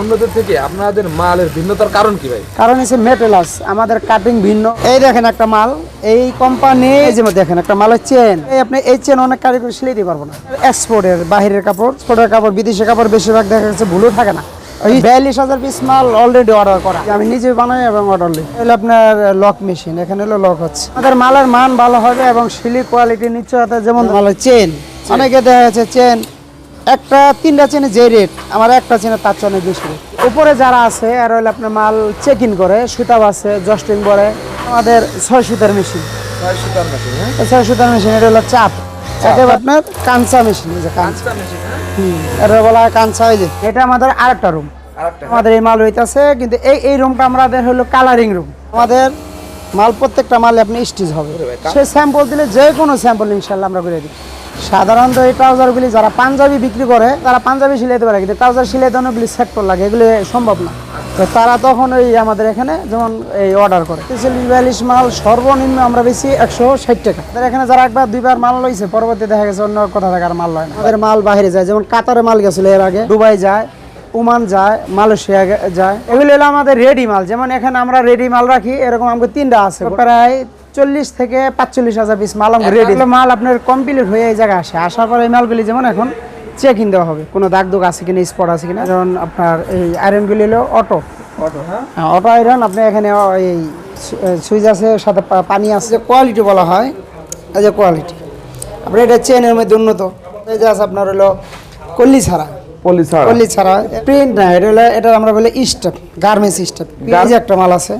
অন্যদের থেকে আপনাদের মালের ভিন্নতার কারণ কি ভাই? কারণ হচ্ছে মেটেলাস আমাদের কাটিং ভিন্ন। এই দেখেন একটা মাল এই কোম্পানি যে দেখেন একটা মালের চেন এই আপনি এই চেন অনেক কারিগর সিলাই দিতে পারব না। এক্সপোর্টের বাইরের কাপড় এক্সপোর্টের কাপড় বিদেশি কাপড় বেশিরভাগ দেখা যাচ্ছে ভুলও থাকে না। ওই বিয়াল্লিশ হাজার পিস মাল অলরেডি অর্ডার করা। আমি নিজে বানাই এবং অর্ডার দিই আপনার লক মেশিন এখানে হলো লক হচ্ছে। আমাদের মালের মান ভালো হবে এবং সিলি কোয়ালিটি নিশ্চয়তা যেমন মালের চেন অনেকে দেখা যাচ্ছে চেন একটা তিনটা চেনে যে রেট আমার একটা চেনে তার চেয়ে অনেক বেশি। উপরে যারা আছে আর হইলে আপনার মাল চেক ইন করে সুতাও আছে জস্টিং করে আমাদের ছয় সুতার মেশিন ছয় সুতার মেশিন হ্যাঁ? এটা হলো চাপ। এটা আপনার কাঞ্চা মেশিন যে কাঞ্চা মেশিন হ্যাঁ? হুম, এটা বলা হয় কাঞ্চা এই যে। এটা আমাদের আরেকটা রুম আমাদের এই মাল হইতাছে কিন্তু এই এই রুমটা আমাদের হলো কালারিং রুম আমাদের মাল প্রত্যেকটা মালে আপনি স্টিচ হবে। সে স্যাম্পল দিলে যে কোনো স্যাম্পল ইনশাল্লাহ আমরা করে দিই সাধারণত এই ট্রাউজারগুলি যারা পাঞ্জাবি বিক্রি করে, তারা পাঞ্জাবি সিলাইতে পারে, কিন্তু ট্রাউজার সিলাইতে অনেকগুলি সেক্টর লাগে, এগুলি সম্ভব না। তো তারা তখন ওই আমাদের এখানে যেমন এই অর্ডার করে। বিয়াল্লিশ মাল সর্বনিম্ন আমরা বেশি একশো ষাট টাকা। আমাদের এখানে যারা একবার, দুইবার মাল লইছে, পরবর্তী দেখা গেছে অন্য কথা থেকে আর মাল লয় না। আমাদের মাল বাইরে যায়, যেমন কাতারে মাল গেছিল এর আগে, দুবাই যায়, ওমান যায়, মালয়েশিয়া যায়। এগুলি হলো আমাদের রেডি মাল। যেমন এখানে আমরা রেডি মাল রাখি, এরকম আমাকে তিনটা আছে। প্রায় চল্লিশ থেকে পাঁচচল্লিশ হাজার পিস মাল রেডি মাল আপনার কমপ্লিট হয়ে এই জায়গায় আসে। আসার পর এই মালগুলি যেমন এখন চেক ইন দেওয়া হবে। কোনো দাগ দুগ আছে কিনা স্পট আছে কিনা। যেমন আপনার এই আয়রনগুলি হলো অটো অটো হ্যাঁ। অটো আয়রন আপনি এখানে এই সুইচ আছে সাথে পানি আছে। যে কোয়ালিটি বলা হয় এই যে কোয়ালিটি আপনার এটা চেনের মধ্যে উন্নত। এই যে আছে আপনার হলো কল্লি ছাড়া পলি ছাড়া ছাড়া প্রিন্ট না এটা হলো এটা আমরা বলি স্টেপ গার্মেন্টস স্টেপ এই যে একটা মাল আছে।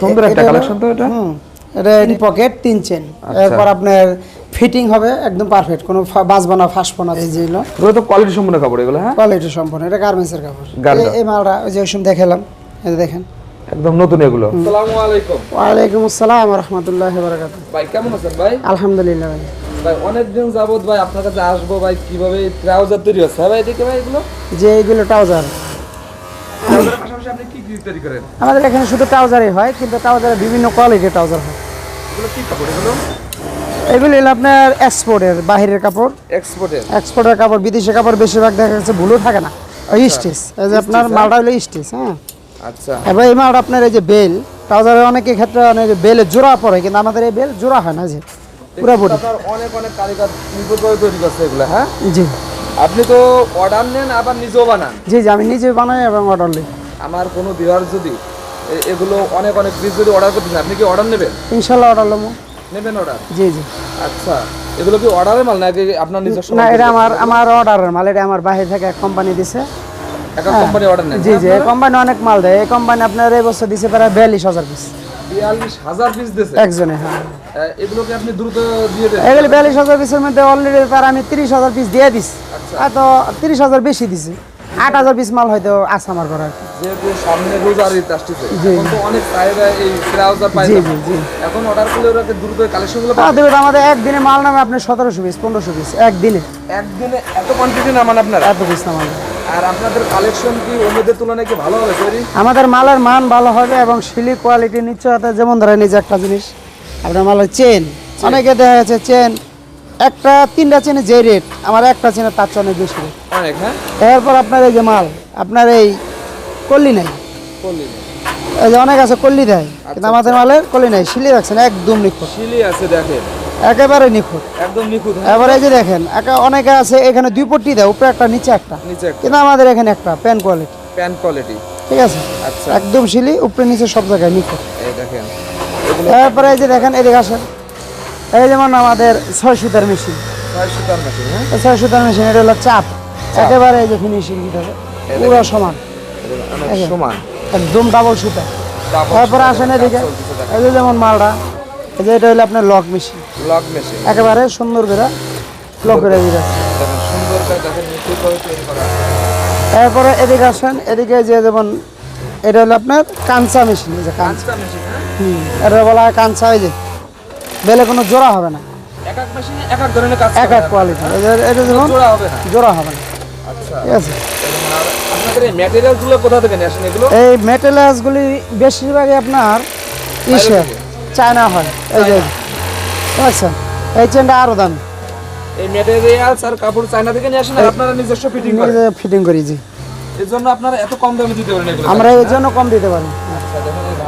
সুন্দর এ- একটা কালেকশন তো এটা? হুম এটা পকেট তিন চেন আচ্ছা। এরপর আপনার ফিটিং হবে একদম পারফেক্ট কোনো বাজবো না ফাঁসবো না এই যে এগুলো তো কোয়ালিটি সম্পূর্ণ কাপড় এগুলো হ্যাঁ? কোয়ালিটি সম্পন্ন এটা গার্মেন্টসের কাপড়। এই- এই মালটা ওই যে ওই দেখালাম এই দেখেন। একদম নতুন এগুলো। আসসালামু আলাইকুম। ওয়ালাইকুম আসসালাম রহমতুল্লাহ বারাকাত ভাই কেমন আছেন ভাই? আলহামদুলিল্লাহ ভাই। ভাই অনেক দিন যাবত ভাই আপনার কাছে আসব ভাই কীভাবে ট্রাউজার তৈরি হচ্ছে? হ্যাঁ ভাই দেখে ভাই এগুলো। যে এইগুলো ট্রাউজার আপনি কি কি তৈরি করেন? আমাদের এখানে শুধু ট্রাউজারই হয় কিন্তু ট্রাউজারের বিভিন্ন কোয়ালিটির ট্রাউজার হয়। এগুলো কি কাপড়? এগুলো? এগুলি হলো আপনার এক্সপোর্টের বাহিরের কাপড়। এক্সপোর্টের? এক্সপোর্টের কাপড় বিদেশি কাপড় বেশিরভাগ দেখা যাচ্ছে ভুলও থাকে না। ওই স্টিচ এই যে আপনার মালটা হলো স্টিচ হ্যাঁ? আচ্ছা। এবার এই মালটা আপনার এই যে বেল ট্রাউজারের অনেকের ক্ষেত্রে অনেক বেলে জোড়া পড়ে কিন্তু আমাদের এই বেল জোড়া হয় না যে পুরোপুরি অনেক অনেক কারিগর তৈরি করছে এগুলো হ্যাঁ? জি। আপনি তো অর্ডার নেন আবার নিজেও বানান। জি জি আমি নিজে বানাই এবং অর্ডার নিই। আমার কোনো বিহার যদি এগুলো অনেক অনেক পিস যদি অর্ডার করতে চান, আপনি কি অর্ডার নেবেন? ইনশাল্লাহ অর্ডার নেব। নেবেন অর্ডার জি জি। আচ্ছা এগুলো কি অর্ডারের মাল নাকি আপনার নিজস্ব না এটা আমার আমার অর্ডারের মাল এটা আমার বাইরে থেকে এক কোম্পানি দিছে। একটা কোম্পানি অর্ডার নেন। জি জি এই কোম্পানি অনেক মাল দেয়। এই কোম্পানি আপনার এই বছর দিছে প্রায় বিয়াল্লিশ হাজার পিস বিয়াল্লিশ হাজার পিস দিয়েছে একজনে হ্যাঁ। এগুলোকে আপনি দ্রুত দিয়ে দেন? এগুলি বিয়াল্লিশ হাজার পিসের মধ্যে অলরেডি তার আমি তিরিশ হাজার পিস দিয়ে দিস আচ্ছা। হয়তো তিরিশ হাজার বেশি দিছি। আট হাজার পিস মাল হয়তো আছে আমার ঘরে আর। যেহেতু সামনে রোজার ঈদ আসতেছে এখন তো অনেক চাহিদা এই ট্রাউজার জি জি জি। এখন অর্ডার করলে ওরা দ্রুত কালেকশনগুলো দেবে আমাদের একদিনে মাল নামে আপনি সতেরোশো পিস পনেরোশো পিস একদিনে। একদিনে এত কোয়ান্টিটি নামান আপনারা? এত পিস আর আপনাদের কালেকশন কি অন্যদের তুলনায় কি ভালো হবে তৈরি আমাদের মালের মান ভালো হবে এবং সিলি কোয়ালিটি নিশ্চয়তা যেমন ধরেন এই যে একটা জিনিস আপনার মালের চেন অনেকে দেখা যাচ্ছে চেন একটা তিনটা চেনে যে রেট আমার একটা চেনে তার চেয়ে অনেক বেশি রেট অনেক হ্যাঁ? এরপর আপনার এই যে মাল আপনার এই কল্লি নাই। এই যে অনেক আছে কল্লি দেয় কিন্তু আমাদের মালের কল্লি নাই সিলি রাখছেন একদম নিখুঁত। শিলি আছে দেখেন। একেবারে নিখুঁত। একদম নিখুঁত হ্যাঁ। এবার এই যে দেখেন একা- অনেকে আছে এখানে দুই পট্টি দেয় উপরে একটা নিচে একটা। নিচে কিন্তু আমাদের এখানে একটা প্যান কোয়ালিটি প্যান্ট কোয়ালিটি ঠিক আছে? আচ্ছা। একদম শিলি উপরে নিচে সব জায়গায় নিখুঁত। এই দেখেন। এই যে দেখেন এদিকে আসেন। এই যেমন আমাদের ছয় সুতার মেশিন ছয় সুতার মেশিন হ্যাঁ? মেশিন এটা হলো চাপ। একেবারে এই যে ফিনিশিং দিতে পুরো সমান। সমান। একদম ডাবল সুতা তারপরে আসেন এদিকে এই যে যেমন মালটা এই যে এটা হলো আপনার লক মেশিন লক মেশিন একেবারে সুন্দর করে লক করে দিতে সুন্দর তারপরে এদিকে আসেন এদিকে যে যেমন এটা হলো আপনার কাঞ্চা মেশিন কাঞ্চা। মেশিন হ্যাঁ? হুম এটা বলা হয় কাঞ্চা এই যে বেলে কোনো জোড়া হবে না। এক এক মেশিনে এক এক ধরনের কাজ এক এক কোয়ালিটি এটা যেমন জোড়া হবে না। জোড়া হবে না। আচ্ছা। ঠিক আছে। আপনাদের এই ম্যাটেরিয়ালগুলো কোথা থেকে আসেন এগুলো? এই মেটেরিয়ালসগুলি বেশিরভাগই আপনার ইসে চায়না হয়। এই যে বুঝছেন এই চেনটা আরও দামি। এই ম্যাটেরিয়ালস আর কাপড় চায়না থেকে নিয়ে আসেন আর আপনারা নিজস্ব ফিটিং করেন। ফিটিং করি জি। এর জন্য আপনারা এত কম দামে দিতে পারেন আমরা এই জন্য কম দিতে পারি। আচ্ছা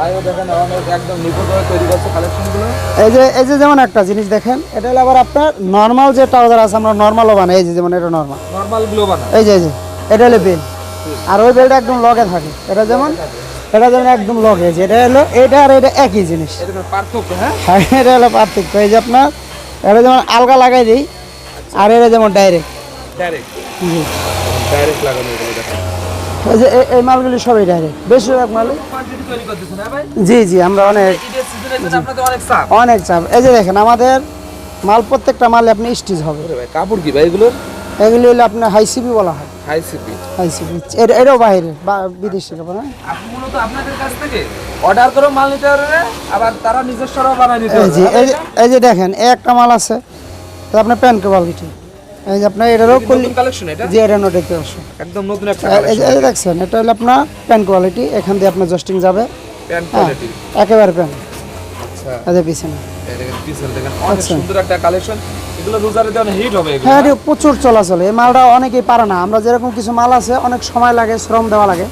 ভাইও দেখেন অনেক একদম নিপুণভাবে তৈরি করছে কালেকশনগুলো এই যে এই যে যেমন একটা জিনিস দেখেন এটা হলো আবার আপনার নর্মাল যে ট্রাউজার আছে আমরা নর্মালও বানাই এই যে যেমন এটা নর্মাল এই যে এই যে এটা হলো বেল আর ওই বেলটা একদম লগে থাকে। এটা যেমন এটা যেমন একদম লগে এটা হলো এটা আর এটা একই জিনিস। পার্থক্য হ্যাঁ? এটা হলো পার্থক্য। এই যে আপনার এটা যেমন আলগা লাগাই দিই আর এটা যেমন ডাইরেক্ট ডাইরেক্ট ডাইরেক্ট লাগানো এই যে এই- মালগুলি সবই ডাইরেক্ট বেশিরভাগ মাল হ্যাঁ জি জি আমরা অনেক অনেক চাপ। এই যে দেখেন আমাদের মাল প্রত্যেকটা মালে আপনি স্টিচ হবে। কাপড় কি ভাই এগুলোর? এগুলি হলে আপনার হাইসিপি বলা হয়। হাই সিপি হাইসিপি এটা এটাও বাইরে বা বিদেশি কাপড় হ্যাঁ? আপনি মূলত আপনাদের কাছ থেকে অর্ডার করে মাল নিতে পারবে আবার তারা নিজস্বরাও বানায় নিতে এই পারবে যে এই যে দেখেন একটা মাল আছে আপনার প্যান্ট কোয়ালিটি এই যে আপনার এটারও কালেকশন এটা যে এটা? নোট একদম নতুন একটা এই দেখছেন এটা হলো আপনার প্যান্ট কোয়ালিটি এখান দিয়ে আপনার জাস্টিং যাবে। প্যান্ট হ্যাঁ কোয়ালিটি একেবারে প্যান্ট আচ্ছা। পিছনে। আচ্ছা। হ্যাঁ প্রচুর চলাচল। এই মালটা অনেকেই পারে না। আমরা যেরকম কিছু মাল আছে অনেক সময় লাগে শ্রম দেওয়া লাগে।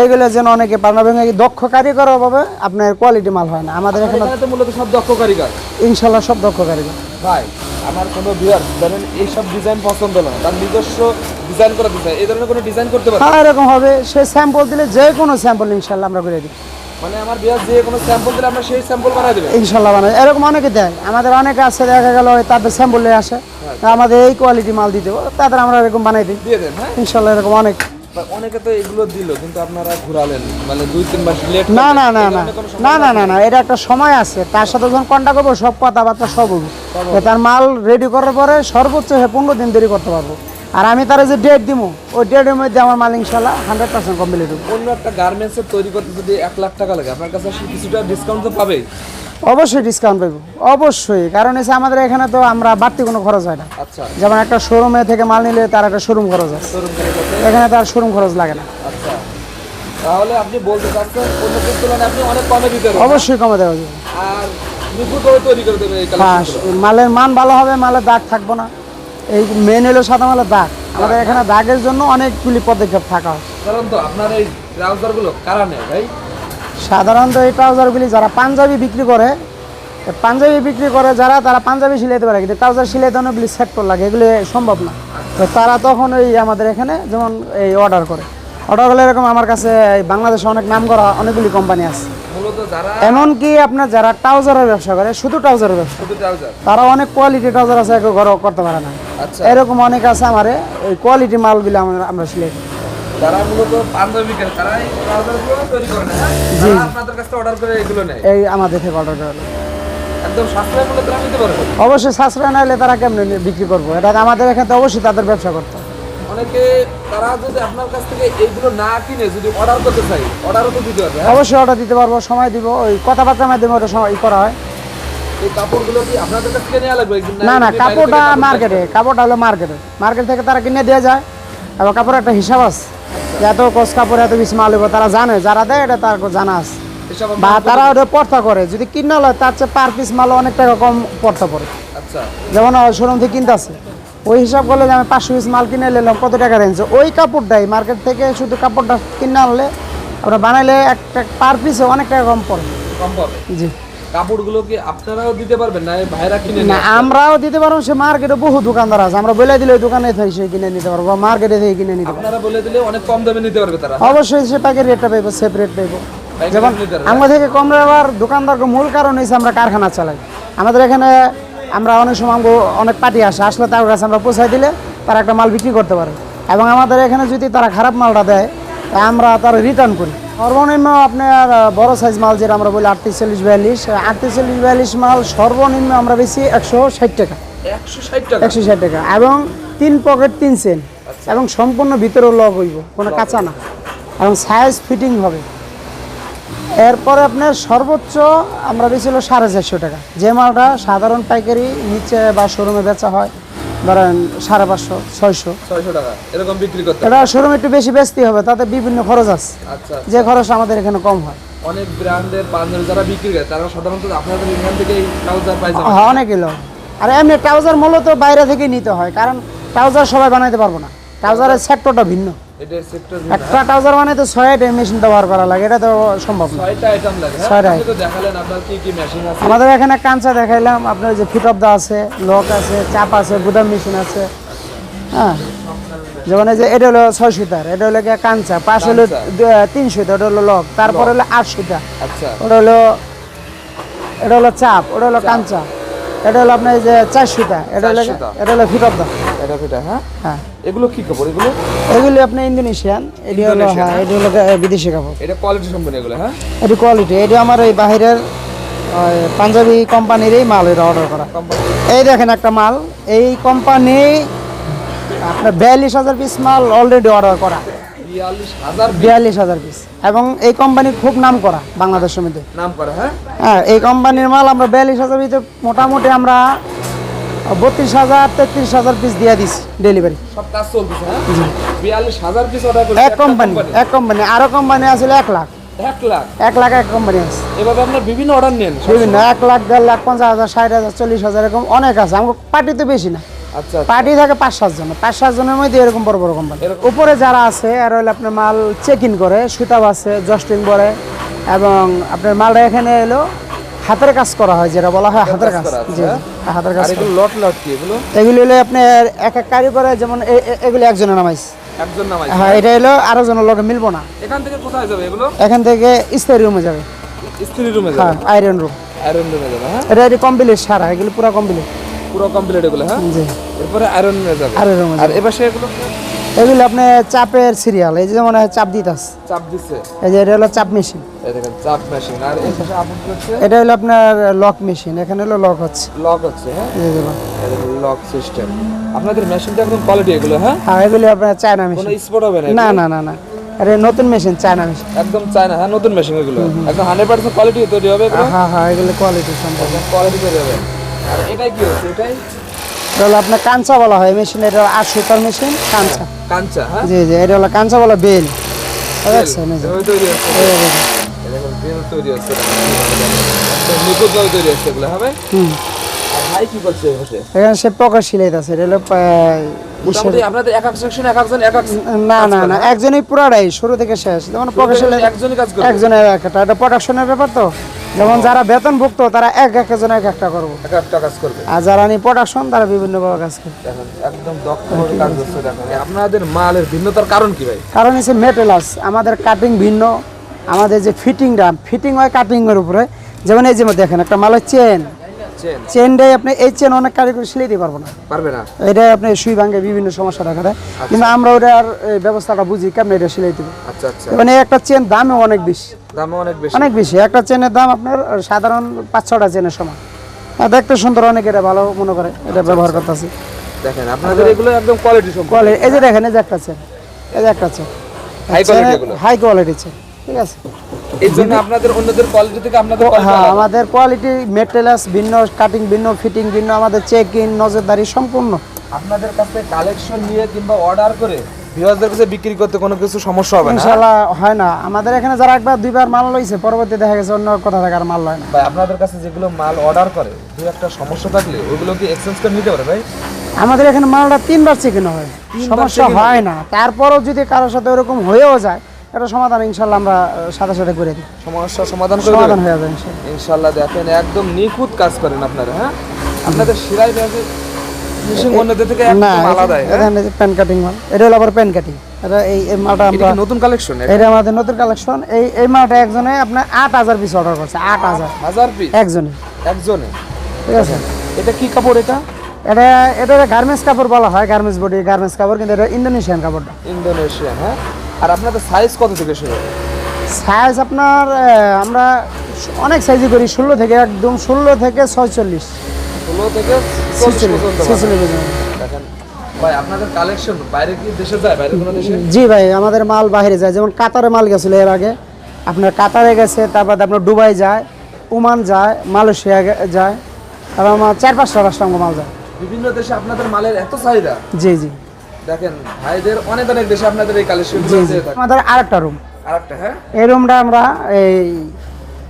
এইগুলো যেন অনেকে পারে না দক্ষ কারিগর অভাবে আপনার কোয়ালিটি মাল হয় না। আমাদের এখানে এখানে মূলত সব দক্ষ কারিগর। ইনশাল্লাহ সব দক্ষ কারিগর। ভাই আমার কোনো বিয়ার ধরেন এইসব ডিজাইন পছন্দ না তার নিজস্ব ডিজাইন করা ডিজাইন এই ধরনের কোনো ডিজাইন করতে পারে হ্যাঁ এরকম হবে সে স্যাম্পল দিলে যে কোনো স্যাম্পল ইনশাল্লাহ আমরা করে দিই। মানে আমার বিয়ার যে কোনো স্যাম্পল দিলে আমরা সেই স্যাম্পল বানাই দেবেন ইনশাল্লাহ বানাই এরকম অনেকে দেয় আমাদের অনেকে আছে দেখা গেল তাদের স্যাম্পল নিয়ে আসে আমাদের এই কোয়ালিটি মাল দিতে তাদের আমরা এরকম বানাই দিই। দিয়ে দেন হ্যাঁ। ইনশাল্লাহ এরকম অনেক। অনেকে তো এগুলো দিল কিন্তু আপনারা ঘুরালেন মানে দুই তিন মাস লেট না না না না না না না না এটা একটা সময় আছে। তার সাথে যখন কন্ট্যাক্ট করব সব কথাবার্তা সব হব। তার মাল রেডি করার পরে সর্বোচ্চ পনেরো দিন দেরি করতে পারব। আর আমি তার যে ডেট দিব ওই ডেটের মধ্যে আমার মাল ইনশাল্লাহ হান্ড্রেড পার্সেন্ট কমপ্লিট হবে অন্য একটা গার্মেন্টসের তৈরি করতে যদি এক লাখ টাকা লাগে আপনার কাছে কিছুটা ডিসকাউন্ট তো পাবেই। অবশ্যই ডিসকাউন্ট পাবো অবশ্যই কারণ এসে আমাদের এখানে তো আমরা বাড়তি কোনো খরচ হয় না। আচ্ছা। যেমন একটা শোরুমে থেকে মাল নিলে তার একটা শোরুম খরচ হয়। এখানে তার শোরুম খরচ লাগে না। আচ্ছা। তাহলে আপনি বলতে চাচ্ছেন অন্য তুলনায় আপনি অনেক কমে দিতে পারবেন। অবশ্যই কমে দেওয়া যাবে। আর নিখুঁতভাবে তৈরি করে দেবে এই হ্যাঁ মালের মান ভালো হবে মালের দাগ থাকব না। এই মেন হলো সাদা মালের দাগ। আমাদের এখানে দাগের জন্য অনেকগুলি পদক্ষেপ থাকা হয় কারণ তো আপনার এই ট্রাউজারগুলো কারা নেয় ভাই? সাধারণত এই ট্রাউজারগুলি যারা পাঞ্জাবি বিক্রি করে পাঞ্জাবি বিক্রি করে যারা তারা পাঞ্জাবি সিলাইতে পারে কিন্তু ট্রাউজার সিলাইতে অনেকগুলি সেক্টর লাগে এগুলি সম্ভব না। তো তারা তখন ওই আমাদের এখানে যেমন এই অর্ডার করে। অর্ডার করলে এরকম আমার কাছে এই বাংলাদেশে অনেক নাম করা অনেকগুলি কোম্পানি আছে। এমনকি আপনার যারা ট্রাউজারের ব্যবসা করে শুধু ট্রাউজারের ব্যবসা। তারা অনেক কোয়ালিটি ট্রাউজার আছে কেউ করতে পারে না। আচ্ছা। এরকম অনেক আছে আমার এই কোয়ালিটি মালগুলো আমরা আমরা সিলাই করি। যারা মূলত পাঞ্জাবি কেন তারা এই তৈরি করে না হ্যাঁ? আপনাদের কাছে অর্ডার করে এগুলো নেয়। এই আমাদের থেকে অর্ডার করা একদম সাশ্রয় মূল্যে তারা নিতে পারবে। অবশ্যই সাশ্রয় না হলে তারা কেমনে বিক্রি করব? এটা আমাদের এখানে তো অবশ্যই তাদের ব্যবসা করতে। অনেকে তারা যদি আপনার কাছ থেকে এইগুলো না কিনে যদি অর্ডার করতে চাই অর্ডারও তো দিতে পারবে হ্যাঁ? অবশ্যই অর্ডার দিতে পারব সময় দিব ওই কথাবার্তার মাধ্যমে ওটা সময় করা হয়। না না কাপড়টা মার্কেটে কাপড়টা হলো মার্কেটে মার্কেট থেকে তারা কিনে দেওয়া যায় এবং কাপড়ের একটা হিসাব আছে। এত কস কাপড় এত বেশি মাল হইব তারা জানে যারা দেয় এটা তার জানা আছে। বা তারা ওটা পর্তা করে যদি কিনা লয় তার চেয়ে পার পিস মাল অনেক টাকা কম পর্তা পড়ে। আচ্ছা। যেমন শোরুম থেকে কিনতে আছে ওই হিসাব করলে যে আমি পাঁচশো পিস মাল কিনে নিলাম কত টাকা রেঞ্জ ওই কাপড়টাই মার্কেট থেকে শুধু কাপড়টা কিনে আনলে আমরা বানাইলে একটা পার পিসে অনেক টাকা কম পড়ে। কম পাবে জি। কাপড়গুলো কি আপনারাও দিতে পারবেন না ভাইরা কিনে না আমরাও দিতে পারব সে মার্কেটে বহু দোকানদার আছে। আমরা বলে দিলে ওই দোকানে থেকে সে কিনে নিতে পারব মার্কেটে থেকে কিনে নিতে পারব আপনারা বলে দিলে অনেক কম দামে নিতে পারবে তারা। অবশ্যই সে প্যাকেট রেটটা পাইবো সেফ রেট পাইবো। যেমন আমরা থেকে কম রেবার দোকানদারকে মূল কারণ হয়েছে আমরা কারখানা চালাই। আমাদের এখানে আমরা অনেক সময় অনেক পার্টি আসে আসলে তার কাছে আমরা পৌঁছাই দিলে তারা একটা মাল বিক্রি করতে পারে। এবং আমাদের এখানে যদি তারা খারাপ মালটা দেয় আমরা তার রিটার্ন করি। সর্বনিম্ন আপনার বড় সাইজ মাল যেটা আমরা বলি আটত্রিশ চল্লিশ বিয়াল্লিশ আটত্রিশ চল্লিশ বিয়াল্লিশ মাল সর্বনিম্ন আমরা বেশি একশো ষাট টাকা। একশো ষাট টাকা? একশো ষাট টাকা। এবং তিন পকেট তিন সেন এবং সম্পূর্ণ ভিতরে লক হইব কোনো কাঁচা না। এবং সাইজ ফিটিং হবে। এরপরে আপনার সর্বোচ্চ আমরা বেশি হলো সাড়ে চারশো টাকা। যে মালটা সাধারণ পাইকারি নিচে বা শোরুমে বেচা হয় ধরেন সাড়ে পাঁচশো ছয়শো। টাকা। এরকম বিক্রি করতে এটা শোরুম একটু বেশি বেচতে হবে তাতে বিভিন্ন খরচ আছে। আচ্ছা যে খরচ আমাদের এখানে কম হয়। অনেক ব্র্যান্ডের পাঞ্জাবি যারা বিক্রি করে তারা সাধারণত আপনাদের এখান থেকে ট্রাউজার পাই হ্যাঁ অনেক লোক। আর এমনি ট্রাউজার মূলত বাইরে থেকে নিতে হয় কারণ ট্রাউজার সবাই বানাইতে পারব না। ট্রাউজারের সেক্টরটা ভিন্ন। একটা ট্রাউজার মানে তো ছয়টা মেশিন ব্যবহার করা লাগে এটা তো সম্ভব না। ছয়টা আইটেম লাগে। হ্যাঁ ছয়টা দেখালেন আপনার কি কি মেশিন আছে। আমাদের এখানে কাঞ্চা দেখাইলাম আপনার যে ফিট অফ দা আছে লক আছে চাপ আছে গুদাম মেশিন আছে। হ্যাঁ যেমন যে এটা হলো ছয় সুতার এটা হলো কাঞ্চা পাঁচ হলো তিন সুতা ওটা হলো লক তারপর হলো আট সুতা আচ্ছা। ওটা হলো এটা হলো চাপ ওটা হলো কাঞ্চা এটা হলো আপনার যে চার সুতা। এটা হলো এটা হলো ফিট অফ দা। এটা ফিটা হ্যাঁ? হ্যাঁ। এগুলো কি কাপড়? এগুলো? এগুলি আপনার ইন্দোনেশিয়ান। এটি হলো ইন্দোনেশিয়ান, হ্যাঁ এটি হলো বিদেশি কাপড়। এটা কোয়ালিটি সম্পন্ন এগুলো হ্যাঁ? এটি কোয়ালিটি এটি আমার এই বাহিরের ওই পাঞ্জাবি কোম্পানিরই মাল এটা অর্ডার করা। এই দেখেন একটা মাল। এই কোম্পানি আপনার বিয়াল্লিশ হাজার পিস মাল অলরেডি অর্ডার করা। বিয়াল্লিশ হাজার পিস এবং এই কোম্পানি খুব নাম করা বাংলাদেশের মধ্যে নাম করা হ্যাঁ? হ্যাঁ এই কোম্পানির মাল আমরা বিয়াল্লিশ হাজার ভিতরে মোটামুটি আমরা বত্রিশ হাজার তেত্রিশ হাজার পিস দিয়ে দিছি ডেলিভারি সব কাজ চলতেছে হ্যাঁ? বিয়াল্লিশ হাজার পিস অর্ডার করে এক কোম্পানি এক কোম্পানি আরও কোম্পানি আসলে এক লাখ। এক লাখ? এক লাখ এক কোম্পানি আছে। এভাবে আপনার বিভিন্ন অর্ডার নেন? বিভিন্ন এক লাখ দেড় লাখ পঞ্চাশ হাজার ষাট হাজার চল্লিশ হাজার এরকম অনেক আছে। আমার পার্টি তো বেশি না। পার্টি থাকে পাঁচ সাত জন পাঁচ সাত জনের মধ্যে এরকম বড় বড় কোম্পানি উপরে যারা আছে আর হলে আপনার মাল চেক ইন করে সুতাব আছে জস্টিং করে এবং আপনার মালটা এখানে এলো হাতের কাজ করা হয় যেটা বলা হয় হাতের কাজ জি হ্যাঁ? হাতের কাজ এগুলো লট লট কি এগুলো? এগুলি হলো আপনার এক এক কারিগরে যেমন এগুলি একজনের নামাইছে। একজন নামাই হ্যাঁ এটা হলো আরও জনের লোকে মিলবো না। এখান থেকে কোথায় যাবে এগুলো? এখান থেকে স্থায়ী রুমে যাবে। স্ত্রী রুমে যাবে? হ্যাঁ আয়রন রুম আয়রন রুমে যাবে হ্যাঁ? এটা এটি কমপ্লিট সারা এগুলি পুরো কমপ্লিট পুরো কমপ্লিট এগুলো হ্যাঁ? এরপরে আয়রন যাবে। আয়রন আর সে এগুলো? এগুলি আপনার চাপের সিরিয়াল এই যে যেমন চাপ দিতাস চাপ দিচ্ছে এই যে এটা হলো চাপ মেশিন দেখেন চাপ মেশিন আর এই পাশে আপন এটা হলো আপনার লক মেশিন এখানে হলো লক হচ্ছে। লক হচ্ছে হ্যাঁ। লক সিস্টেম আপনাদের মেশিনটা একদম কোয়ালিটি এগুলো হ্যাঁ? হ্যাঁ এগুলি আপনার চায়না কোনো স্পট হবে না না না না এটা নতুন মেশিন চায়না মেশিন একদম চায়না হ্যাঁ নতুন মেশিন এগুলো। একদম হান্ড্রেড পার্সেন্ট কোয়ালিটি তৈরি হবে হ্যাঁ হ্যাঁ এগুলি কোয়ালিটি সম্পর্ক কোয়ালিটি তৈরি হবে। আর কি হচ্ছে? এটাই? হলো আপনার কাঞ্চা বলা হয় মেশিন এটা আট সুতার মেশিন কাঞ্চা। কাঞ্চা হ্যাঁ? জি জি এটা হলো কাঞ্চা বলা বেল। দেখছেন তৈরি হচ্ছে। নিখুঁতভাবে তৈরি হচ্ছে এগুলো হবে হুম। এখানে সে পকেট এটা হলো আপনাদের এক এক সেকশন এক একজন এক এক না না না একজনই পুরাটাই শুরু থেকে শেষ। যেমন পকেট সিলাই একজনই কাজ একজনের একটা এটা প্রোডাকশনের ব্যাপার তো? যেমন যারা বেতনভুক্ত তারা এক একজন এক একটা করব। এক একটা কাজ করবে। আর যারা নি প্রোডাকশন তারা বিভিন্নভাবে কাজ করবে। দেখেন একদম দক্ষ কাজ করছে দেখেন। আপনাদের মালের ভিন্নতার কারণ কি ভাই? কারণ হচ্ছে মেটেলাস আমাদের কাটিং ভিন্ন আমাদের যে ফিটিংটা ফিটিং হয় কাটিংয়ের উপরে। যেমন এই যে দেখেন একটা মালের চেন চেনটাই আপনি এই চেন অনেক কারিগর সিলাই দিতে পারব না। পারবে না? এটা আপনি সুই ভাঙ্গে বিভিন্ন সমস্যা দেখা দেয় কিন্তু আমরা ওটার এই ব্যবস্থাটা বুঝি কেমন এটা সিলাই দেবো। আচ্ছা আচ্ছা। মানে একটা চেন দামও অনেক বেশি। দাম অনেক বেশি। অনেক বেশি। একটা চেনের দাম আপনার সাধারণ পাঁচ ছটা চেনের সমান। আর দেখতে সুন্দর অনেক এটা ভালো মনে করে এটা ব্যবহার করতেছি। দেখেন আপনাদের এগুলো একদম কোয়ালিটি এই যে দেখেন এই যে একটা চেন এই যে একটা chain. High quality high quality chain ঠিক আছে? এই জন্য আপনাদের অন্যদের কোয়ালিটি থেকে আপনাদের হ্যাঁ আমাদের কোয়ালিটি মেটেরিয়ালস ভিন্ন কাটিং ভিন্ন ফিটিং ভিন্ন আমাদের চেক ইন নজরদারি সম্পূর্ণ। আপনাদের কাছে কালেকশন নিয়ে কিংবা অর্ডার করে ভিউয়ারদের কাছে বিক্রি করতে কোনো কিছু সমস্যা হবে না? হয় না। আমাদের এখানে যারা একবার দুইবার মাল লইছে পরবর্তী দেখা গেছে অন্য কথা মাল লয় না। ভাই আপনাদের কাছে যেগুলো মাল অর্ডার করে একটা সমস্যা থাকলে ওগুলো কি এক্সচেঞ্জ করে নিতে পারে ভাই? আমাদের এখানে মালটা তিনবার চেকিং হয়। সমস্যা হয় না। তারপরও যদি কারোর সাথে ওরকম হয়েও যায় এটা সমাধান ইনশাল্লাহ আমরা সাথে সাথে করে দিই। সমস্যা সমাধান করে সমাধান হয়ে যাবে ইনশাল্লাহ। দেখেন একদম নিখুঁত কাজ করেন আপনারা হ্যাঁ? আপনাদের সিলাই ব্যাগে হ্যাঁ? নতুন কালেকশন এটা? আমাদের নতুন কালেকশন এই এই মালটা একজনে আপনার আট হাজার পিস অর্ডার করছে আট হাজার। হাজার পিস একজনে। একজনে? ঠিক আছে। এটা কি কাপড় এটা? এটা এটা গার্মেন্টস কাপড় বলা হয় গার্মেন্টস বডি গার্মেন্টস কাপড় কিন্তু এটা ইন্দোনেশিয়ান কাপড়টা। ইন্দোনেশিয়ান হ্যাঁ? আর আপনাদের সাইজ কত থেকে শুরু? সাইজ আপনার আমরা অনেক সাইজই করি ষোলো থেকে একদম ষোলো থেকে ছয়চল্লিশ। ষোলো থেকে। দেখেন ভাই আপনাদের কালেকশন বাইরে কি দেশে যায় বাইরে কোনো দেশে? জি ভাই আমাদের মাল বাইরে যায়। যেমন কাতারে মাল গেছিল এর আগে। আপনার কাতারে গেছে তারপর আপনার দুবাই যায় ওমান যায় মালয়েশিয়া যায় তারপর আমার চার পাঁচটা রাষ্ট্র আমার মাল যায়। বিভিন্ন দেশে আপনাদের মালের এত চাহিদা। জি জি। দেখেন ভাইদের অনেক অনেক দেশে আপনাদের এই কালেকশন আমাদের আরেকটা রুম আরেকটা হ্যাঁ? এই রুমটা আমরা এই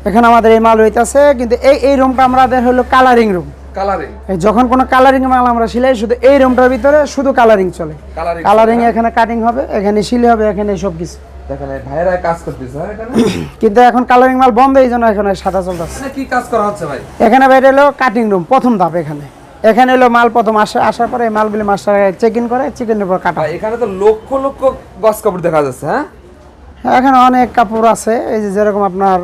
এখানে আমাদের এই মাল হইতেছে কিন্তু এই এই রুমটা আমাদের হলো কালারিং রুম কালারিং যখন কোনো কালারিং মাল আমরা সিলাই শুধু এই রুমটার ভিতরে শুধু কালারিং চলে। কালারিং কালারিং এখানে কাটিং হবে এখানে সিলে হবে এখানে সব কিছু। দেখেন এই ভাইয়েরা কাজ করতেছে হ্যাঁ কিন্তু এখন কালারিং মাল বন্ধ এই জন্য এখানে সাদা চলতেছে। এখানে কি কাজ করা হচ্ছে ভাই? এখানে বাইরে হলো কাটিং রুম প্রথম ধাপ এখানে। এখানে হলো মাল প্রথম আসে আসার পরে মালগুলি মাস্টার চেক ইন করে চেক ইনের পর কাটা হয়। এখানে তো লক্ষ লক্ষ গছ কাপড় দেখা যাচ্ছে হ্যাঁ এখানে অনেক কাপড় আছে এই যে যেরকম আপনার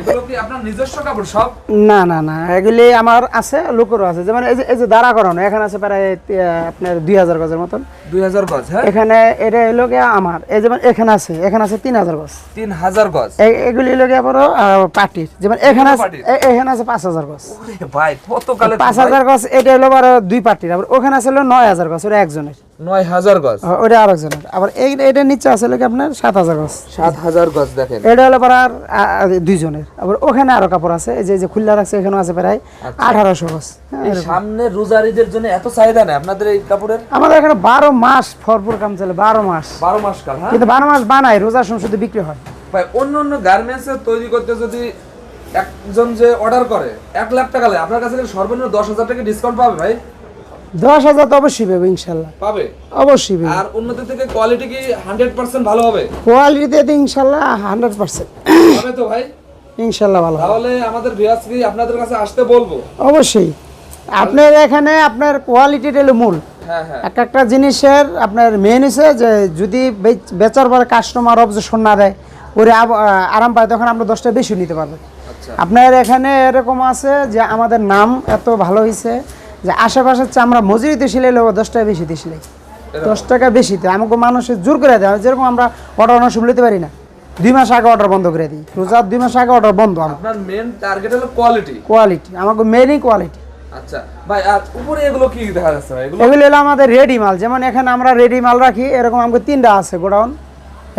এগুলো কি আপনার নিজস্ব কাপড় সব? না না না এগুলি আমার আছে লোকেরও আছে। যেমন এই যে এই যে দাঁড়া করানো এখানে আছে প্রায় আপনার দুই হাজার গজের মতন। দুই হাজার গজ হ্যাঁ? এখানে এটা হলো গিয়ে আমার। এই যেমন এখানে আছে এখানে আছে তিন হাজার গজ। তিন হাজার গজ? এগুলি হলো গিয়ে বড় পার্টির যেমন এখানে আছে এখানে আছে পাঁচ হাজার গজ। ভাই কত কালে পাঁচ হাজার গজ এটা হলো বড় দুই পার্টির আবার ওখানে আছে হলো নয় হাজার গজ ওটা একজনের। নয় হাজার গজ। আবার এই এটার নিচে আছে আপনার সাত হাজার গজ। সাত হাজার গজ দেখেন। এটা হলো পর আর আ, আ, দুইজনের। আবার ওখানে আরও কাপড় আছে এই যে যে খুল্লা রাখছে এখানে আছে প্রায় আঠারোশো গজ। হ্যাঁ, এই এরকম। সামনে রোজারিদের জন্য এত চাহিদা নেই আপনাদের এই কাপড়ের? আমাদের এখানে বারো মাস ভরপুর কাম চলে বারো মাস। বারো মাস কাল হ্যাঁ? কিন্তু বারো মাস বানাই রোজার সময় শুধু বিক্রি হয়। ভাই অন্য অন্য গার্মেন্টস তৈরি করতে যদি একজন যে অর্ডার করে এক লাখ টাকা লাগে আপনার কাছে সর্বনিম্ন দশ হাজার টাকা ডিসকাউন্ট পাবে ভাই। দশ হাজার তো অবশ্যই পাবে ইনশাল্লাহ। পাবে? অবশ্যই পাবে। আর উন্নতি থেকে কোয়ালিটি কি হান্ড্রেড পার্সেন্ট ভালো হবে? কোয়ালিটিতে তো ইনশাল্লাহ হান্ড্রেড পার্সেন্ট হবে তো ভাই? ইনশাল্লাহ ভালো তাহলে আমাদের ভিউয়ার্স কি আপনাদের কাছে আসতে বলব। অবশ্যই। আপনার এখানে আপনার কোয়ালিটিটা হলো মূল। হ্যাঁ হ্যাঁ। এক একটা জিনিসের আপনার মেন হচ্ছে যে যদি বেচ- বেচার পরে কাস্টমার অবজেকশন না দেয় ওরে আরাম পায় তখন আমরা দশটা বেশি নিতে পারব। আচ্ছা। আপনার এখানে এরকম আছে যে আমাদের নাম এত ভালো হয়েছে যে আশেপাশের চেয়ে আমরা মজুরিতে সিলাই লোক দশ টাকা বেশিতে সিলাই। দশ টাকা বেশিতে। আমাকে মানুষের জোর করে দেয় যেরকম আমরা অর্ডার অনেক সময় নিতে পারি না। দুই মাস আগে অর্ডার বন্ধ করে দিই। রোজার দুই মাস আগে অর্ডার বন্ধ আমার। আপনার মেন টার্গেট হলো কোয়ালিটি কোয়ালিটি আমাকে মেনই কোয়ালিটি আচ্ছা ভাই আর উপরে এগুলো কি দেখা যাচ্ছে ভাই? এগুলো এগুলো হলো আমাদের রেডি মাল। যেমন এখানে আমরা রেডি মাল রাখি এরকম আমাকে তিনটা আছে গোডাউন।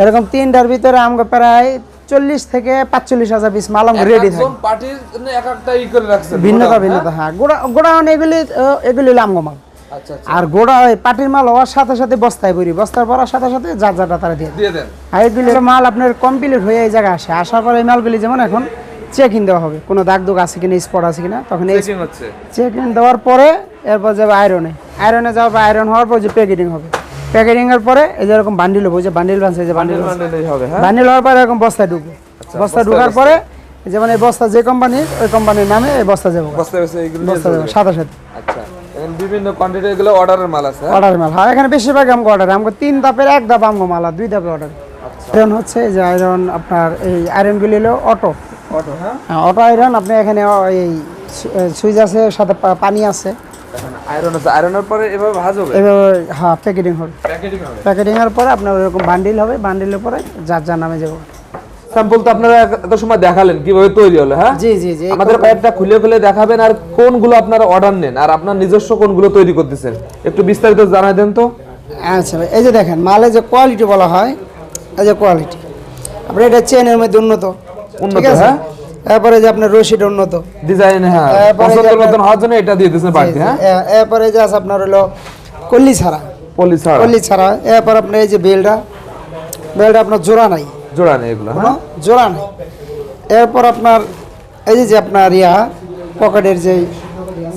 এরকম তিনটার ভিতরে আমাকে প্রায় চল্লিশ থেকে পাঁচচল্লিশ হাজার পিস মাল রেডি থাকে। ভিন্নতা ভিন্নতা হ্যাঁ? গোড়া গোডাউন এগুলি এগুলি মাল আচ্ছা আচ্ছা। আর গোড়া ওই পাটির মাল হওয়ার সাথে সাথে বস্তায় ভরি। বস্তার পরার সাথে সাথে যার যারটা তারা দিয়ে দেন। আর এগুলি মাল আপনার কমপ্লিট হয়ে এই জায়গায় আসে। আসার পরে এই মালগুলি যেমন এখন চেক ইন দেওয়া হবে। কোনো দাগ দুগ আছে কিনা স্পট আছে কিনা তখন চেকিং চেক ইন দেওয়ার পরে এরপর যাবে আয়রনে আয়রনে যাওয়ার পর আয়রন হওয়ার পর যে প্যাকেটিং হবে। প্যাকেটিং এর পরে এই যে এরকম বান্ডিল হবে যে বান্ডিল বানছে এই যে বান্ডিল হবে হ্যাঁ? বান্ডিল হওয়ার পরে এরকম বস্তায় ঢুকবে। বস্তা ঢোকার পরে যেমন এই বস্তা যে কোম্পানির ওই কোম্পানির নামে এই বস্তা যাব। বস্তা বস্তা এগুলো বস্তা যাব সাথে সাথে আচ্ছা এখন বিভিন্ন কোয়ান্টিটি এগুলো অর্ডারের মাল আছে হ্যাঁ? অর্ডার মাল হ্যাঁ এখানে বেশিরভাগ আমাকে অর্ডার আমাকে তিন ধাপের এক ধাপ আমগো মাল আর দুই ধাপে অর্ডার আয়রন হচ্ছে এই যে আয়রন আপনার এই আয়রনগুলি হলো অটো অটো হ্যাঁ? অটো আয়রন আপনি এখানে এই সুইচ আছে সাথে পানি আছে। আয়রন আছে আয়রনের পরে এভাবে ভাজ হবে? এভাবে হ্যাঁ প্যাকেটিং হবে। প্যাকেটিং হবে? প্যাকেটিং এর পরে আপনার এরকম বান্ডিল হবে বান্ডিলের পরে যার যার নামে যাব। স্যাম্পল তো আপনারা এত সময় দেখালেন কীভাবে তৈরি হলো হ্যাঁ? জি জি জি আমাদের কয়েকটা খুলে খুলে দেখাবেন আর কোনগুলো আপনারা অর্ডার নেন আর আপনার নিজস্ব কোনগুলো তৈরি করতেছেন। একটু বিস্তারিত জানাই দেন তো। আচ্ছা ভাই এই যে দেখেন মালের যে কোয়ালিটি বলা হয় এই যে কোয়ালিটি আপনার এটা চেনের মধ্যে উন্নত। উন্নত, হ্যাঁ। তারপরে যে আপনার রশিদ উন্নত। ডিজাইন হ্যাঁ এরপরে পছন্দের মতন হওয়ার জন্য এটা দিয়ে দিয়েছেন বাড়তি হ্যাঁ? এরপরে যে আছে আপনার হলো কল্লি ছাড়া। পলি ছাড়া। কল্লি ছাড়া। এরপর আপনার এই যে বেলটা বেলটা আপনার জোড়া নাই। জোড়া নেই এগুলো হ্যাঁ? জোড়া নেই। এরপর আপনার এই যে আপনার ইয়া পকেটের যে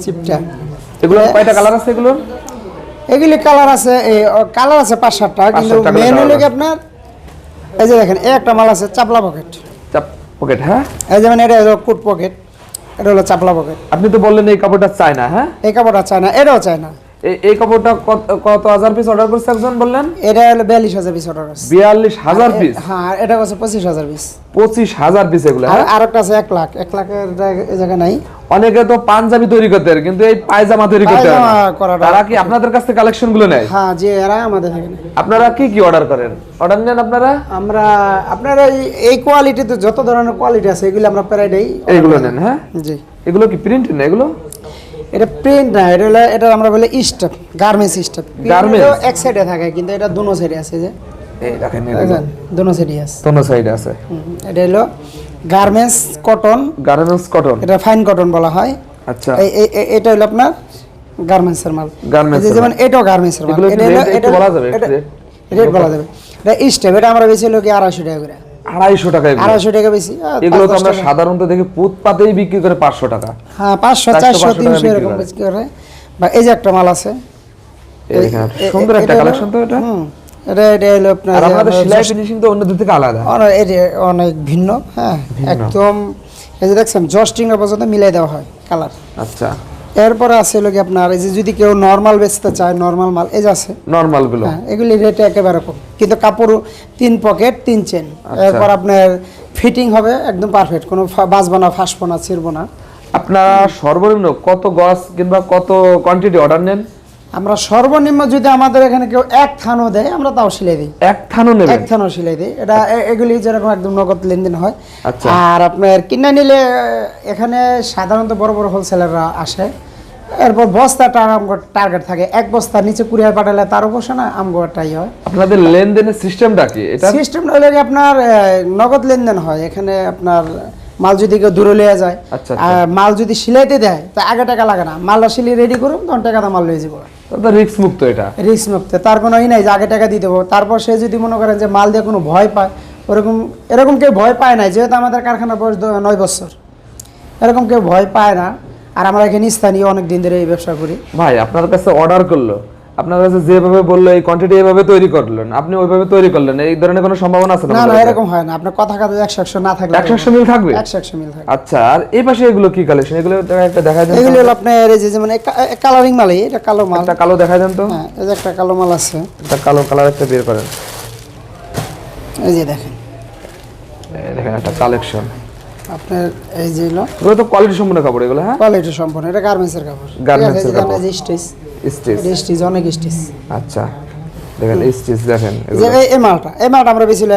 চিপটা এগুলো কয়টা কালার আছে এগুলো এগুলি কালার আছে কালার আছে পাঁচ সাতটা কিন্তু মেন হলো কি আপনার? এই যে দেখেন একটা মাল আছে চাপলা পকেট। চাপ পকেট হ্যাঁ? এই যেমন এটা হলো কোট পকেট এটা হলো চাপলা পকেট আপনি তো বললেন এই কাপড়টা চায় না হ্যাঁ? এই কাপড়টা চায় না এটাও চায় না এই- কাপড়টা কত- কত হাজার পিস অর্ডার করছে একজন বললেন? এটা হলো বিয়াল্লিশ হাজার পিস অর্ডার আছে। বিয়াল্লিশ হাজার পিস হ্যাঁ এটা হচ্ছে পঁচিশ হাজার পিস পঁচিশ হাজার পিস এগুলো আর হ্যাঁ? আর একটা আছে এক লাখ। এক লাখের জায়গা- নাই। অনেকে তো পাঞ্জাবি তৈরি করতে পারে, কিন্তু এই পায়জামা তৈরি করতে পারে তারা কি আপনাদের কাছ থেকে কালেকশনগুলো নেয়? হ্যাঁ যে এরা আমাদের এখানে আপনারা কি কি অর্ডার করেন? অর্ডার নেন আপনারা? আমরা আপনারা এই- এই কোয়ালিটিতে যত ধরনের কোয়ালিটি আছে এগুলো আমরা প্রায় দেই। এইগুলো নেন হ্যাঁ? জি। এগুলো কি প্রিন্ট না এগুলো? এটা প্রিন্ট না এটা হলো এটা আমরা বলি স্টেপ গার্মেন্টস স্টেপ Garments? এক সাইডে থাকে কিন্তু এটা দুনো সাইডে আছে যে। এই দেখেন দুনো সাইডে আছে। সাইড আছে। এটা হলো গার্মেন্টস কটন গার্মেন্টস কটন এটা ফাইন কটন বলা হয়। আচ্ছা। এটা হলো আপনার গার্মেন্টসের মাল। Garments এর যেমন এটাও গার্মেন্টসের মাল। এটা বলা যাবে, এটা- রেট বলা যাবে। এটা স্টেপ এটা আমরা বেশি হলো কি আড়াইশো টাকা করে। আড়াইশো টাকা এগুলো আড়াইশো টাকা বেশি। এগুলো তো আমরা সাধারণত দেখি পুত বিক্রি করে পাঁচশো টাকা। হ্যাঁ পাঁচশো চারশো, তিনশো এরকম করে। বেশি করে। বা এই যে একটা মাল আছে। সুন্দর একটা কালেকশন তো এটা। এটা এটা হলো আপনার আমাদের সেলাই ফিনিশিং তো অন্যদের থেকে আলাদা। এটা অনেক ভিন্ন হ্যাঁ একদম। এই যে দেখছেন জস্টিং পর্যন্ত মিলাই দেওয়া হয় কালার। আচ্ছা। এরপরে আছে লোকে আপনার এই যে যদি কেউ নর্মাল বেচতে চায় নর্মাল মাল এই যে আছে। নর্মালগুলো। হ্যাঁ এগুলি রেট একেবারে কম। কিন্তু কাপড় তিন পকেট তিন চেন আচ্ছা। এরপর আপনার ফিটিং হবে একদম পারফেক্ট কোনো বাঁচবো না ফাঁসবো না ছিড়বো না। আপনারা সর্বনিম্ন কত গজ কিংবা কত কোয়ান্টিটি অর্ডার নেন? আমরা সর্বনিম্ন যদি আমাদের এখানে কেউ এক থানও দেয় আমরা তাও সিলাই দিই। এক থানও নেবেন? এক থানও সিলাই দিই। এটা এগুলি যেরকম একদম নগদ লেনদেন হয়। আচ্ছা। আর আপনার কিনে নিলে এখানে সাধারণত বড় বড় হোলসেলাররা আসে। এরপর বস্তাটা আমগো টার্গেট থাকে। এক বস্তা নিচে কুরিয়ার পাঠালে তার বসে না আমগোটাই হয়। আপনাদের লেনদেনের সিস্টেমটা কি? এটা? সিস্টেম হলে আপনার নগদ লেনদেন হয়। এখানে আপনার মাল যদি কেউ দূরে লিয়ে যায় আচ্ছা, আর মাল যদি সিলাইতে দেয় তা আগে টাকা লাগে না। মালটা সিলিয়ে রেডি করুন তখন টাকাটা মাল লয়ে যাব রিস্ক মুক্ত এটা? রিস্ক মুক্ত তার কোনো ই নাই যে আগে টাকা দিয়ে দেবো। তারপর সে যদি মনে করেন যে মাল দিয়ে কোনো ভয় পায় ওরকম এরকম কেউ ভয় পায় না যেহেতু আমাদের কারখানা বয়স নয় বছর। এরকম কেউ ভয় পায় না। আর আমরা এখানে স্থানীয় অনেক দিন ধরে এই ব্যবসা করি। ভাই আপনার কাছে অর্ডার করল। আপনার কাছে যেভাবে বলল এই কোয়ান্টিটি এভাবে তৈরি করলেন আপনি ওইভাবে তৈরি করলেন এই ধরনের কোনো সম্ভাবনা আছে না না এরকম হয় না। আপনার কথা একশো একশো না থাকলে একশো একশো মিল থাকবে? একশো একশো মিল থাকে আচ্ছা আর এই পাশে এগুলো কি কালেকশন এগুলো একটা দেখা যান এগুলি আপনার এই যে যেমন কালারিং মালই এটা কালো মাল। একটা কালো দেখা যান তো। হ্যাঁ এই যে একটা কালো মাল আছে। একটা কালো কালার একটা বের করেন। এই যে দেখেন। এই দেখেন একটা কালেকশন আপনার এই যে হলো তো কোয়ালিটি সম্পূর্ণ কাপড় এগুলো হ্যাঁ? কোয়ালিটি সম্পূর্ণ এটা গার্মেন্টসের কাপড়। যে কাপড়। যে স্টিচ? স্টিচ অনেক স্টিচ। আচ্ছা দেখেন স্টিচ দেখেন এই- মালটা এই মালটা আমরা বেছিল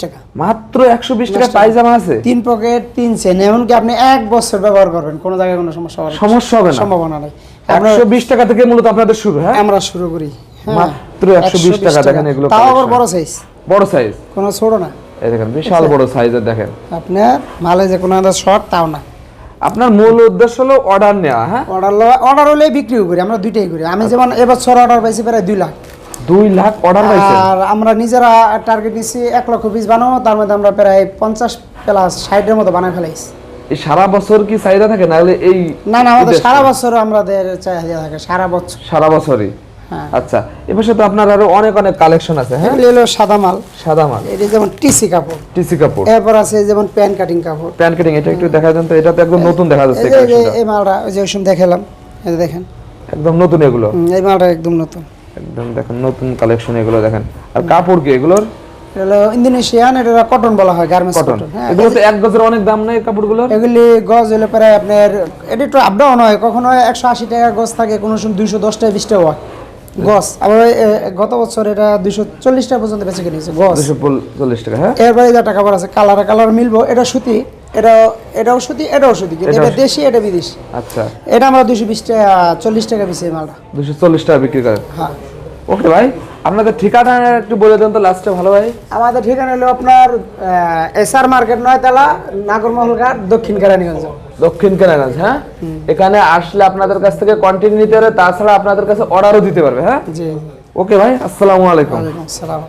টাকা। মাত্র একশো বিশ টাকা পায়জামা আছে? তিন পকেট তিন চেন এমনকি আপনি এক বছর ব্যবহার করবেন কোনো জায়গায় কোনো সমস্যা হবে। সমস্যা হবে না? সম্ভাবনা নেই। আমরা একশো বিশ টাকা থেকে মূলত আপনাদের শুরু হ্যাঁ? আমরা শুরু করি হ্যাঁ, মাত্র 120 টাকা দেখেন এগুলো তাও আবার বড় সাইজ বড় সাইজ কোনো ছোট না। এই দেখেন বিশাল বড় সাইজের দেখেন। আপনার মালে যে কোনো শর্ট তাও না। আপনার মূল উদ্দেশ্য হলো অর্ডার নেওয়া হ্যাঁ? অর্ডার অর্ডার হলেই বিক্রিও করি আমরা দুইটাই করি। আমি যেমন এবছর অর্ডার পাইছি প্রায় দুই লাখ। দুই লাখ অর্ডার পাইছেন? আর আমরা নিজেরা টার্গেট নিচ্ছি এক লক্ষ পিস বানাবো তার মধ্যে আমরা প্রায় পঞ্চাশ প্লাস ষাটের মতো বানায় ফেলাইছি। এই সারা বছর কি চাহিদা থাকে? নাহলে এই না না আমাদের সারা বছর আমাদের চাহিদা থাকে সারা বছর। সারা বছরই? আচ্ছা এবার তো আপনার আরও অনেক অনেক কালেকশন আছে হ্যাঁ? এগুলি সাদা মাল সাদা মাল এটি যেমন টিসি কাপড়। টিসি কাপড়। এরপর আছে যেমন প্যান কাটিং কাপড়। প্যান কাটিং এটা একটু দেখা যান তো এটা তো একদম নতুন দেখা যাচ্ছে এই মালটা ওই যে ওই দেখালাম এই যে দেখেন। একদম নতুন এগুলো? এই মালটা একদম নতুন। একদম দেখেন নতুন কালেকশন এগুলো দেখেন। আর কাপড় কি এগুলোর? এটা হলো ইন্দোনেশিয়ান এটা কটন বলা হয় গার্মেন্টস কটন হ্যাঁ। এগুলো তো এক গজের অনেক দাম নেই কাপড়গুলোর? এগুলি গজ হলে প্রায় আপনার এটা একটু আপ ডাউন হয় কখনো একশো আশি টাকা গজ থাকে কোনো সময় দুইশো দশ টাকা বিশ টাকা হয়। গজ আবার গত বছর এটা দুশো চল্লিশ টাকা পর্যন্ত বেঁচে কিনেছে গস। দুশো চল্লিশ টাকা হ্যাঁ? এরপরে যা টাকা আছে কালার কালার মিলবো। এটা সুতি এটা এটাও সুতি এটাও সুতি কিন্তু এটা দেশি এটা বিদেশি। আচ্ছা। এটা আমরা দুশো বিশ টাকা চল্লিশ টাকা বেশি এই মালটা। দুশো চল্লিশ টাকা বিক্রি করেন হ্যাঁ। ওকে ভাই। আপনাদের ঠিকানা একটু বলে দেন তো লাস্টে ভালো ভাই। আমাদের ঠিকানা হলো আপনার এসআর মার্কেট নয় নয়তলা নাগরমহল ঘাট দক্ষিণ কেরানীগঞ্জ। দক্ষিণ কেরানীগঞ্জ হ্যাঁ? এখানে আসলে আপনাদের কাছ থেকে কন্টিনিউ নিতে পারে তাছাড়া আপনাদের কাছে অর্ডারও দিতে পারবে হ্যাঁ? জি। ওকে ভাই আসসালামু আলাইকুম। আসসালাম।